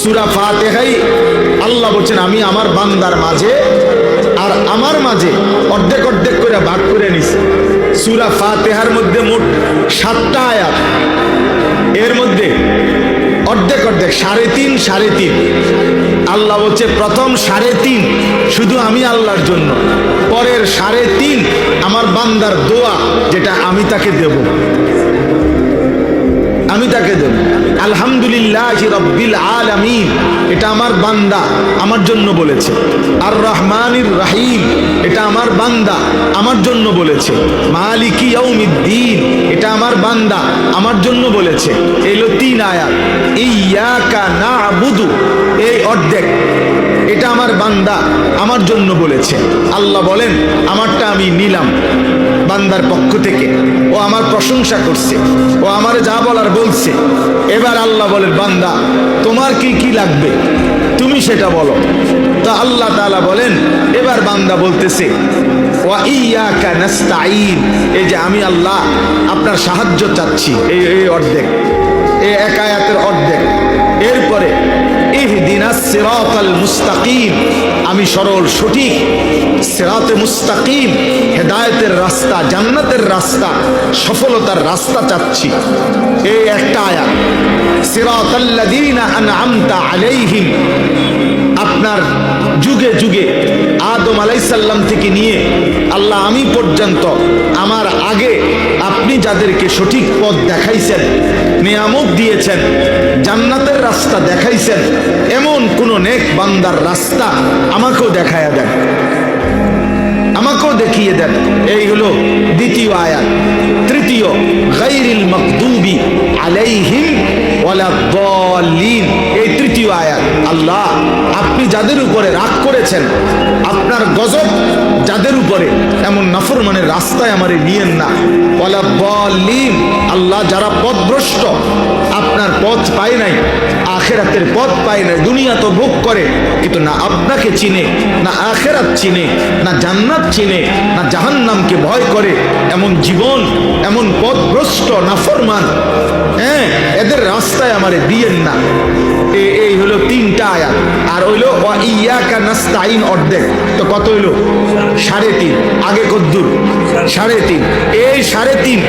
সুরা ফাতেহাই আল্লাহ বলছেন, আমি আমার বান্দার মাঝে আর আমার মাঝে অর্ধেক অর্ধেক করে ভাগ করে নিছি। সুরা ফাতেহার মধ্যে মোট সাতটা আয়াত। এর মধ্যে অর্ধেক অর্ধেক, সাড়ে তিন সাড়ে তিন। আল্লাহ বলছে, প্রথম সাড়ে তিন শুধু আমি আল্লাহর জন্য, পরের সাড়ে তিন আমার বান্দার দোয়া, যেটা আমি তাকে দেব। আমি তাকে দেব। আলহামদুলিল্লাহ রব্বিল আলামিন। এটা আমার বান্দা, আমার জন্য বলেছে। আর রহমানির রাহিম, এটা আমার বান্দা, আমার জন্য বলেছে। মালিকি ইয়াউমিদ্দিন, এটা আমার বান্দা, আমার জন্য বলেছে। এলো তিন আয়াত। ইয়াকা নাবুদু। এই অর্ধেক। এটা আমার বান্দা আমার জন্য বলেছে। আল্লাহ বলেন, আমারটা আমি নিলাম বান্দার পক্ষ থেকে। ও আমার প্রশংসা করছে, ও আমার যা বলার বলছে। এবার আল্লাহ বলেন বান্দা, তোমার কি কি লাগবে? তুমি সেটা বলো। তা আল্লাহ তাআলা বলেন, এবার বান্দা বলতেছে এই যে আমি আল্লাহ আপনার সাহায্য চাচ্ছি, এই এই অর্ধেক, এই এক আয়াতের অর্ধেক। সিরাতাল মুস্তাকিম। আমি সরল, সঠিক। সিরাতে মুস্তাকিম, হেদায়েতের রাস্তা, জান্নাতের রাস্তা, সফলতার রাস্তা চাচ্ছি। এই একটা আয়াত। সিরাতাল্লাযীনা আনআমতা আলাইহিম। আপনার যুগে যুগে আদম আলাইসাল্লাম থেকে নিয়ে আল্লাহ আমি পর্যন্ত, আমার আগে আপনি যাদেরকে সঠিক পথ দেখাইছেন নিয়ামক দিয়েছেন, জান্নাতের রাস্তা দেখাইছেন, এমন কোন নেক বান্দার রাস্তা আমাকেও দেখায়া দেন। আমাকেও দেখিয়ে দেন। এই হলো দ্বিতীয় আয়াত। তৃতীয় গাইরিল মকদুবি আলাইহিম ওয়ালা এই তৃতীয় আয়াত। আল্লাহ, আপনি যাদের উপরে রাগ করেছেন। আপনার গজব যাদের উপরে, এমন নাফরমানের রাস্তায় আমারে নিয়েন না। বলা বলিম আল্লাহ যারা পথভ্রষ্ট, আপনার পথ পায় নাই। আখেরাতের পথ পায় না, দুনিয়া তো ভোগ করে। কিন্তু না আপনাকে চিনে, না আখেরাত চিনে, না জান্নাত চিনে, না জাহান্নামকে ভয় করে। এমন জীবন, এমন পথভ্রষ্ট, নাফরমান হ্যাঁ এদের রাস্তায় আমারে দিয়েন না। এই হলো তিনটা আয়াত। আর হইল ইয়াকা অর্ধেক। তো কত হইল? সাড়ে তিন। আগে কদ্দুর। সাড়ে তিন। এই সাড়ে তিন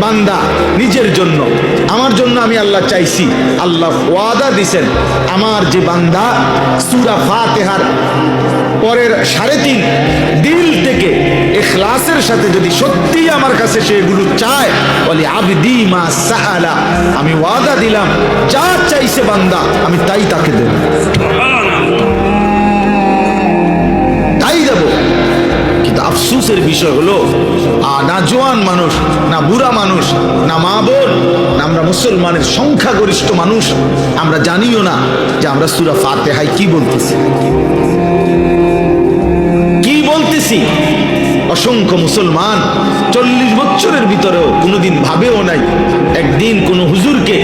বান্দা নিজের জন্য। আমার জন্য আমি আল্লাহ চাইছি। আল্লাহ ওয়াদা দিছেন। আমার যে বান্দা সুরা ফাতেহার পরের সাড়ে তিন দিল থেকে এখলাসের সাথে যদি সত্যি আমার কাছে সেগুলো চায়, বলে, আবদি মা সাহালা আমি ওয়াদা দিলাম, যা চাইছে বান্দা, আমি তাই তাকে দেব। আফসুসের বিষয় হলো না জোয়ান মানুষ, না বুড়া মানুষ, না মা বোন, না আমরা মুসলমানের সংখ্যাগরিষ্ঠ মানুষ, আমরা জানিও না যে আমরা সুরা ফাতেহাই কি বলতেছি। কি বলতেছি? অসংখ্য মুসলমান চল্লিশ বছরের ভিতরেও কোনোদিন ভাবেও নাই, একদিন কোনো হুজুরকে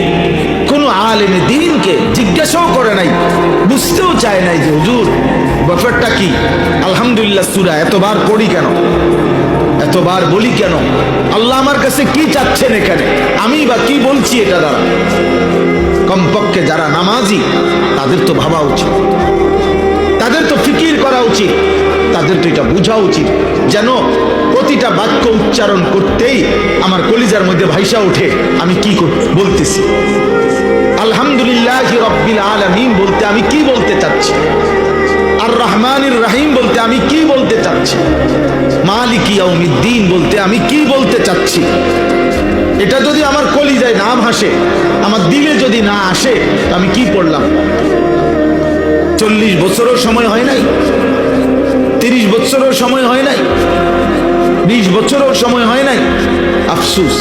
ব্যাপারটা কি? আলহামদুলিল্লাহ, সুরা এতবার পড়ি কেন? এতবার বলি কেন? আল্লাহ আমার কাছে কি চাচ্ছেন এখানে? আমি বা কি বলছি এটা দ্বারা? কমপক্ষে যারা নামাজি, তাদের তো ভাবা উচিত। তাদের তো ফিকির করা উচিত। তাদের তো এটা বোঝা উচিত। যেন প্রতিটা বাক্য উচ্চারণ করতেই আমার কলিজার মধ্যে ভাইসা ওঠে। আমি কি বলতেছি? আলহামদুলিল্লাহ রব্বিল আলামিন বলতে আমি কি বলতে চাচ্ছি? রহমানির রাহিম বলতে আমি কি বলতে চাচ্ছি? মালিক ইয়াউমিদ্দিন বলতে আমি কি বলতে চাচ্ছি? এটা যদি আমার কলিজায় না ভাসে আমার দিলে যদি না আসে আমি কি পড়লাম? চল্লিশ বছরও সময় হয় নাই, তিরিশ বছরও সময় হয় নাই, বিশ বছরও সময় হয় নাই। আফসুস।